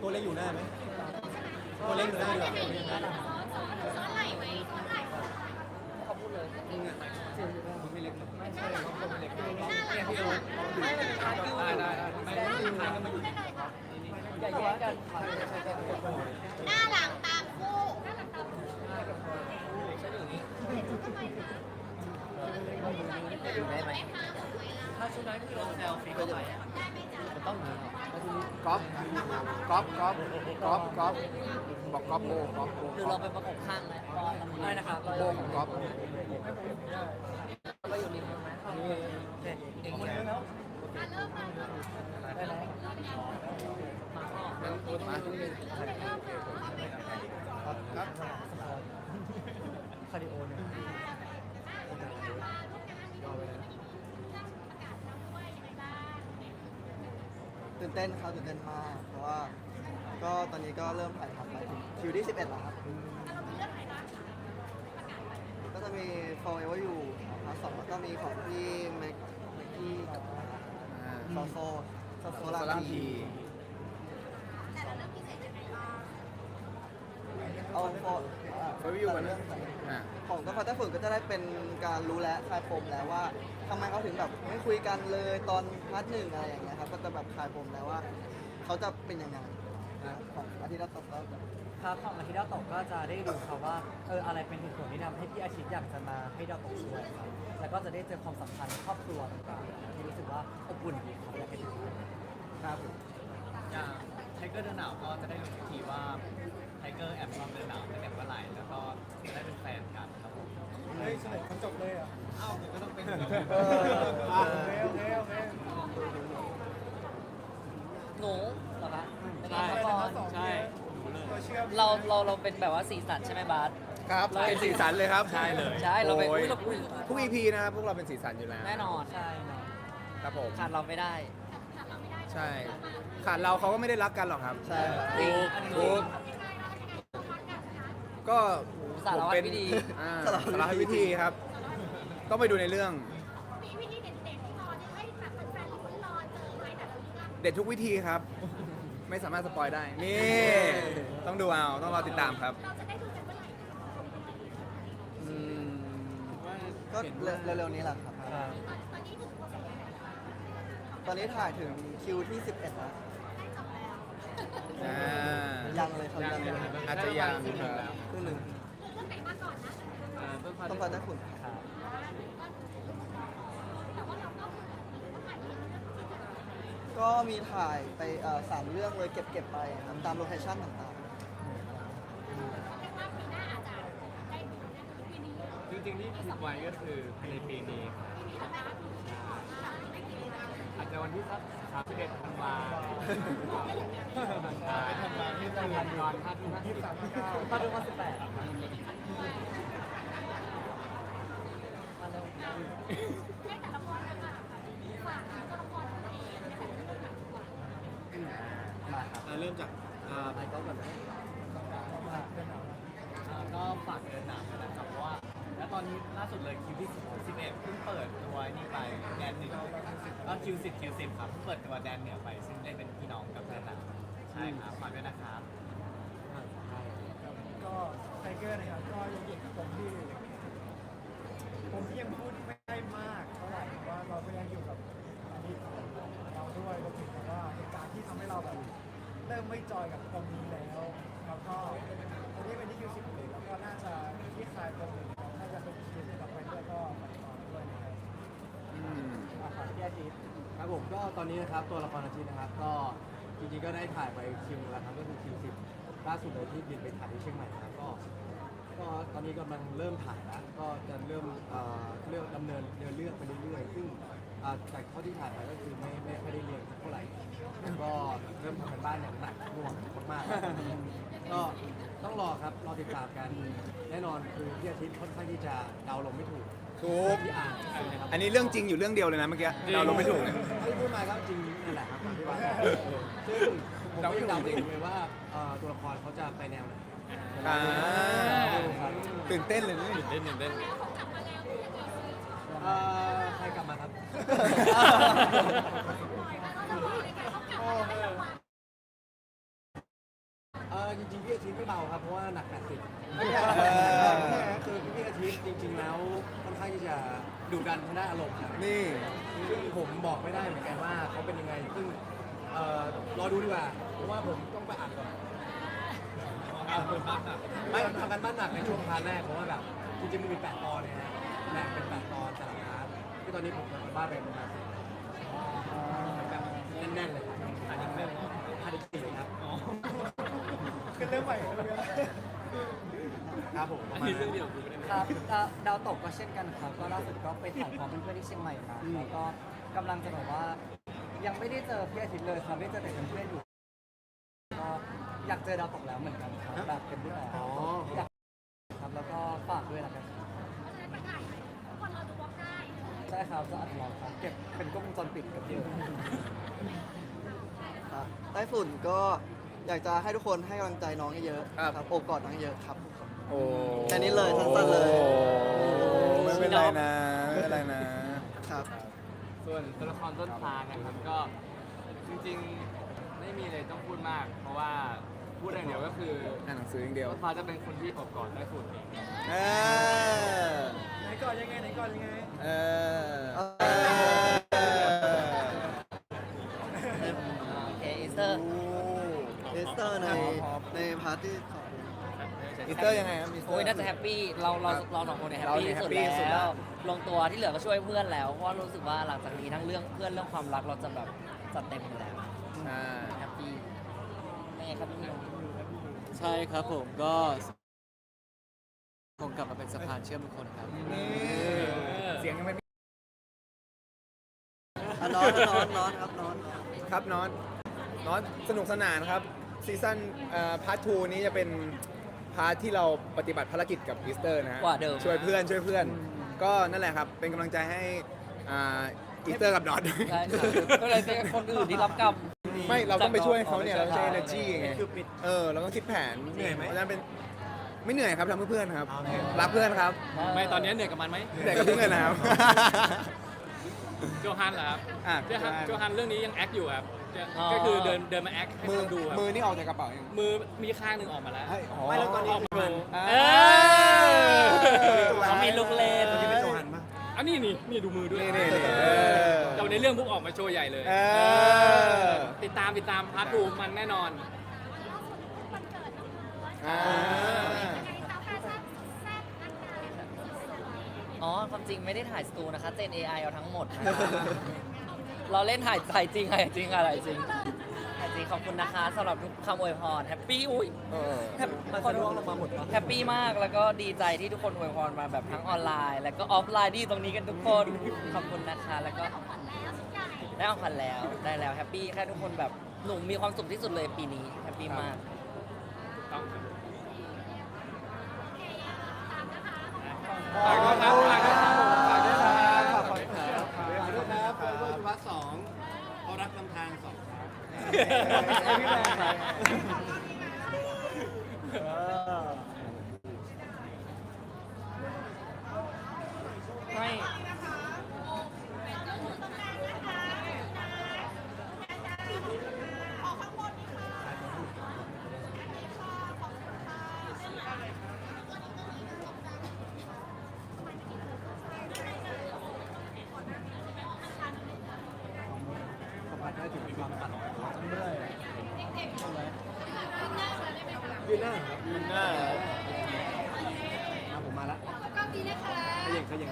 ตัวเล็กอยู่หน้าไหมตัวเล็กอยู่หน้าเล็กอยู่หน้าซ้อนไหลไหมซ้อนไหลเขาพูดเลยมึงอะมึงไม่เล็กหรอไม่ใช่เขาคนเล็กหน้าหลังหลังไม่ไม่ทานคิวได้ได้ได้ไม่ได้ไม่ได้ก็มาอยู่อย่าแย่งกันหน้าหลังตามคู่หน้าหลังตามคู่ใช่อย่างนี้ได้ไหมคะ ถ้าชุดนั้นคือเราแซลฟี่เข้าไปอะได้ไหมจ๊ะมันต้องอย่างนี้ครับก๊อฟก๊อฟก๊อฟก๊อฟก๊อฟบอกก๊อฟโบก๊อฟโบหรือเราไปประกบข้างไหมไม่นะครับโบของก๊อฟเราอยู่ริมไหมเองคนนึงแล้วมาเริ่มมาเริ่มได้ไหมมาข้อนั่งตัวมาครับคาร์ดิโอเนี่ย นเต้นครับตื่นเต้นมาก เพราะว่า ก็ตอนนี้ก็เริ่มถ่ายทำไปถึงคิวที่ 11 แล้วครับ ก็จะมี Forever You พาร์ทสองแล้วก็มีของพี่แม็กแม็กกี้กับโซโซโซโซโซลาล่าที ทีแต่ละเรื่องพิเศษยังไงบ้างเอาโฟเฟวิวกันนะอ่า ของก็พัฒนาฝึกก็จะได้เป็นการรู้และคลายปมแล้วว่าทำไมเขาถึงแบบไม่คุยกันเลยตอนพาร์ทหนึ่งอะไรอย่างเงี้ยครับก็จะแบบคลายปมแล้วว่าเขาจะเป็นยังไงของอาทิตย์ละตกแล้วแบบครับของอาทิตย์ดาวตกก็จะได้ดูครับว่าเอออะไรเป็นเหตุผลที่ทำให้พี่อาทิตย์อยากจะมาให้ดาวตกช่วยครับแล้วก็จะได้เจอความสัมพันธ์ครอบครัวต่างๆที่รู้สึกว่าอบอุ่นดีครับอยากให้ดูครับ อย่างไทเกอร์เดินหนาวก็จะได้รู้ทีว่า ไทเกอร์แอบชอบเดินหนาวตั้งแต่เมื่อไหร่แล้วก็ได้เป็นแฟนกันครับผมเฮ้ยสนุกมันจบเลยอะอ้าวมันก็ต้องเป็นเออโอเคโอเคโอเคหนูเหรอคะใช่ละครใช่ตัวเชื่อมเราเราเราเป็นแบบว่าสีสันใช่ไหมบาส ครับเป็นสีสันเลยครับใช่เลยใช่เราเป็นโอ้อุ๊ยเราอุ๊ยทุก EP นะครับพวกเราเป็นสีสันอยู่แล้วแน่นอนใช่เนาะครับผมขาดเราไม่ได้ ใช่ขาดเราเขาก็ไม่ได้รักกันหรอกครับ ใช่ครับจริงถูก ก็สารวัตรผมเป็นวิธี อ่าสารวัตรวิธีครับ ต้องไปดูในเรื่อง มีวิธีเด็ดๆที่รอจะให้แบบแฟนๆลุ้นรอเจอไหมแต่ละเรื่องเด็ดทุกวิธีครับ ไม่สามารถสปอยได้ นี่ ต้องดูเอาต้องรอติดตามครับ เราจะได้ดูกันเมื่อไหร่อืมก็เร็วๆนี้แหละครับครับตอนนี้ถึงโปรเซสไหนแล้วคะตอนนี้ถ่ายถึงคิวที่ 11แล้วได้จบแล้ว อ่ายังเลยครับยังเลยอาจจะยังครับครึ่งหนึ่งเรื่องไหนมาก่อนนะต้องพัฒนาขุนครับแต่ว่าเราก็คือต้องถ่ายเรื่องเรื่องที่จะก็มีถ่ายไปเอ่อสามเรื่องเลยเก็บๆไปครับตามโลเคชั่นต่างเรียกว่าปีหน้าอาจจะได้ดูแน่นอนปีนี้จริงๆที่คิดไว้ก็คือภายในปีนี้ครับ วันที่สักสามสิบเอ็ดธันวาใช่ธันวาที่จะทันวันห้าทุ่มห้าสิบมาดูมาสิบแปดเร็วให้แต่ละคนนะคะฝากตัวละครตัวเองในแต่ละเรื่องหนังก่อนมาครับเริ่มจากไปก็ก่อนนะก็ฝากเดินหนาวนะครับ ตอนนี้ล่าสุดเลยคิวที่11เพิ่งเปิดตัวนี่ไปแดนหนึ่งก็คิว10คิว10ครับเพิ่งเปิดตัวแดนเหนือไป ซึ่งได้เป็นพี่น้องกับเดินหนาวใช่ครับฝากด้วยนะครับก็ไทเกอร์นะครับก็ยังอยู่กับผมที่ผมที่ยังพูดไม่ได้มากเท่าไหร่เพราะว่าเราก็ยังอยู่กับอันนี้ของเราด้วยรวมถึงแบบว่าเหตุการณ์ที่ทำให้เราแบบเริ่มไม่จอยกับตรงนี้แล้วแล้วก็ ก็ตอนนี้นะครับตัวละครอาทิตย์นะครับก็จริงๆก็ได้ถ่ายไปคิวหนึงแล้วครับก็คือคิวสิบล่าสุดเลยที่บินไปถ่ายที่เชียงใหม่นะครับก็ก็ตอนนี้กำลังเริ่มถ่ายแล้วก็จะเริ่มเอ่อเรื่องดำเนินเนื้อเรื่องไปเรื่อยๆซึ่งอ่าจากเท่าที่ถ่ายไปก็คือไม่ไม่ค่อยได้เรียนเท่าไหร่แล้วก็เริ่มทำกันบ้านอย่างหนักหน่วงมากๆก็ต้องรอครับรอติดตามกันแน่นอนคือพี่อาทิตย์ค่อนข้างที่จะเดาลงไม่ถูก ถูกอันนี้เรื่องจริงอยู่เรื่องเดียวเลยนะเมื่อกี้เราลงไม่ถูกเนี่ย ที่พูดมาก็จริงนั่นแหละครับตาที่ว่าซึ่งผมก็ยังเดาไม่เลยว่าตัวละครเขาจะไปแนวไหนตื่นเต้นเลยนี่ ตื่นเต้นตื่นเต้นใครกลับมาครับ เออจริงๆพี่อาทิตย์ไม่เบาครับเพราะว่าหนักแปดสิบ จริงๆแล้วค่อนข้างที่จะดุดันทางด้านอารมณ์ครับนี่ ซึ่งผมบอกไม่ได้เหมือนกันว่าเขาเป็นยังไง ซึ่งเอ่อรอดูดีกว่า เพราะว่าผมต้องไปอ่านก่อนไม่ทำกันบ้านหนักในช่วงพาร์ทแรกเพราะว่าแบบจริงๆมันมีแปดตอนเนี่ยนะแบ่งเป็นแปดตอนแต่ละพาร์ทที่ตอนนี้ผมทำกันบ้านไปประมาณแบบแน่นๆเลยอันนี้แบบพาร์ทที่สี่ครับ ขึ้นเรื่องใหม่เรื่อง ครับผมประมาณนั้นครับเอ่อดาวตกก็เช่นกันครับ ก็ล่าสุดก็ไปถ่ายพร้อมเพื่อนๆที่เชียงใหม่มาแล้วก็กำลังจะแบบว่า ยังไม่ได้เจอพี่อาทิตย์เลยครับได้เจอแต่เพื่อนๆอยู่ก็อยากเจอดาวตกแล้วเหมือนกันครับแบบเป็นที่แบบอ๋ออยากครับแล้วก็ฝากด้วยละกันครับไปถ่ายทุกคนเราดูวอล์กได้ใช่ครับจะอัดลองครับเก็บเป็นกล้องวงจรปิดกับเดียวครับใต้ฝุ่นก็อยากจะให้ทุกคนให้กำลังใจน้องเยอะๆครับครับโอบกอดน้องเยอะครับ โอ้แค่นี้เลยสั้นๆเลยโอ้ไม่เป็นไรนะไม่เป็นไรนะ ครับ ส่วนตัวละครต้นพานะครับก็จริงๆไม่มีอะไรต้องพูดมาก เพราะว่าพูดอย่างเดียวก็คืออ่านหนังสืออย่างเดียวต้นพาจะเป็นคนที่อบกอดได้ฝุ่นเองเออไหนก่อนยังไงไหนก่อนยังไงเออเออ โอเคอีสเตอร์เอสเตอร์ในในพาร์ทที่สอง อีสเตอร์ยังไงครับอีสเตอร์โอ้ยน่าจะแฮปปี้เราเราเราสองคนเนี่ยแฮปเราปี้เนี่ยที่สุด happy ที่สุดแล้แล้ว วลงตัวที่เหลือก็ช่วยเพื่อนแล้วเพราะว่ารู้สึกว่าหลังจากนี้ทั้งเรื่องเพื่อนเรื่องความรักเราจะแบบจัดเต็มอยู่แล้วอ่าแฮปปี้ไม่ไงครับพี่นิวใช่ครับผมก็คงกลับมาเป็นสะพานเชื่อมทุกคนครับนี่เสียงยังไม่มีอะนอนนอนนอนครับนอนครับนอนนอนสนุกสนานครับซีซั่นพาร์ททูนี้จะเป็น พาร์ทที่เราปฏิบัติภารกิจกับอีสเตอร์นะฮะกว่าเดิม ช่วยเพื่อนช่วยเพื่อน ก็นั่นแหละครับ เป็นกำลังใจให้อ่าอีสเตอร์กับนอนใช่ครับก็เลยเป็นคนอื่นที่รับกรรม ไม่เราต้องไปช่วยเขาเนี่ยจาเรากใช้น้อง energy ไงเออเราต้องคิดแผนเหนื่อยไหมเพราะฉะนั้นเป็นไม่เหนื่อยครับทำเพื่อเพื่อนครับโอเครักเพื่อนครับไม่ตอนนี้เหนื่อยกับมันไหมเหนื่อยกับเพื่อนนะครับ โจฮันเหรอครับอะ โจฮันโจฮันเรื่องนี้ยังแอคอยู่ครับจะ อ๋อ ก็คือเดินเดินมาแอคให้มือคนดูครับมือนี่ออกจากกระเป๋ายัง มือมีข้างหนึ่งออกมาแล้วเฮ้ยอ๋อไม่แล้วตอนนี้ ออกมาโชว์อ่าเออ เขามีลูกเล่นตัวนี้เป็นโจฮันปะ อันนี้นี่นี่ดูมือด้วยนี่นี่นี่เออแต่วันนี้เรื่องพวกออกมาโชว์ใหญ่เลยเออ ติดตามติดตามพาร์ททูมันแน่นอนวันเกิดน้องเอิร์ธอ่ายังไงคะแฟชั่นสุดแซ่บอันงานแบบสวยอ๋อ ความจริงไม่ได้ถ่ายสตูนะคะ เจน AI เอาทั้งหมดนะคะ เราเล่นถ่ายถ่ายจริงถ่ายจริงอะไรจริงถ่ายจริงขอบคุณนะคะสำหรับทุกคำอวยพรแฮปปี้อุ้ยเออแฮปมันจะร่วงลงมาหมดแฮปปี้มากแล้วก็ดีใจที่ทุกคนอวยพรมาแบบทั้งออนไลน์ แล้วก็ออฟไลน์ที่อยู่ตรงนี้กันทุกคนขอบคุณนะคะ แล้วก็ๆของขวัญแล้วชุดใหญ่ได้ของขวัญแล้วได้แล้วแฮปปี้แค่ทุกคนแบบหนูมีความสุขที่สุดเลยปีนี้แฮปปี้มาก ต้องครับฝากด้วยครับฝากด้วยครับ งสองครับพี่แบร์ครับ เออ ไม่ สัมผัสได้ถึงความตัด เมื่อย ยืนหน้าครับ หน้า มาผมมาละก็ดีนะคะขย่งขย่ง